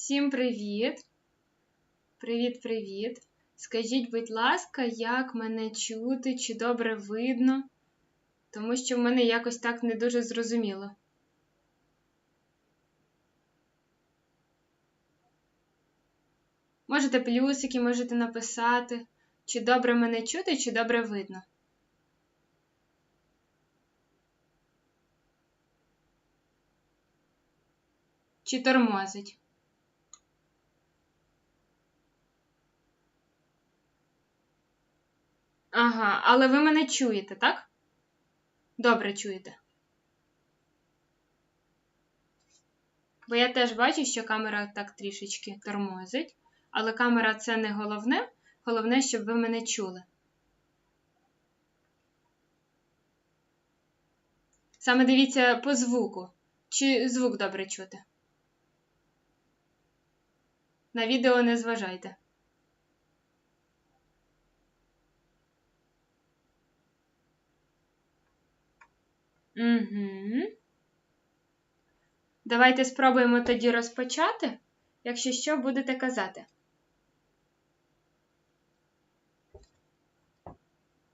Всім привіт! Привіт-привіт! Скажіть, будь ласка, як мене чути, чи добре видно? Тому що в мене якось так не дуже зрозуміло. Можете плюсики, можете написати, чи добре мене чути, чи добре видно. Чи тормозить? Ага, але ви мене чуєте, так? Добре чуєте. Бо я теж бачу, що камера так трішечки тормозить, але камера це не головне. Головне, щоб ви мене чули. Саме дивіться по звуку. Чи звук добре чути? На відео не зважайте. Угу. Давайте спробуємо тоді розпочати, якщо що будете казати.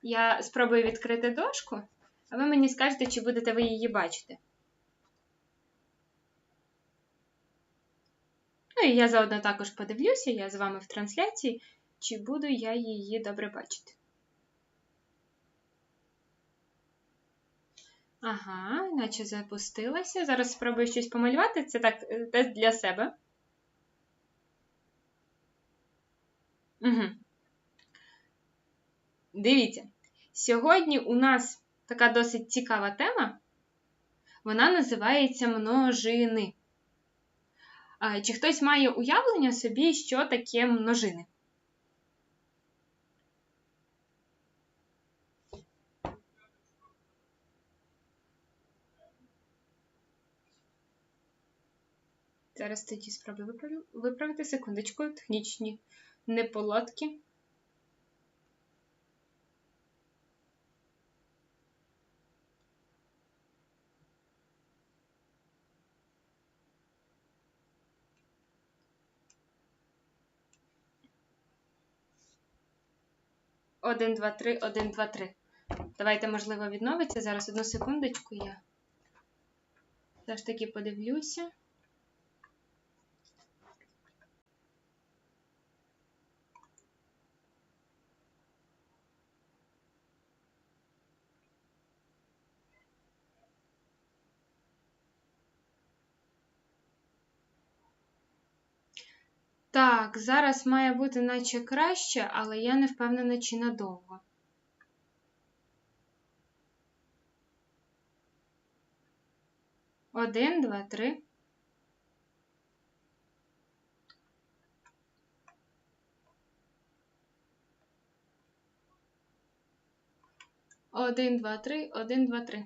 Я спробую відкрити дошку, а ви мені скажете, чи будете ви її бачити. Ну і я заодно також подивлюся, я з вами в трансляції, чи буду я її добре бачити. Ага, наче запустилася. Зараз спробую щось помалювати. Це так, е, тест для себе. Угу. Дивіться, сьогодні у нас така досить цікава тема. Вона називається множини. Чи хтось має уявлення собі, що таке множини? Зараз тоді спробую виправити секундочку, технічні неполадки. Один, два, три, один, два, три. Давайте, можливо, відновиться. Зараз одну секундочку я все ж таки подивлюся. Так, зараз має бути наче краще, але я не впевнена, чи надовго. Один, два, три. Один, два, три, один, два, три.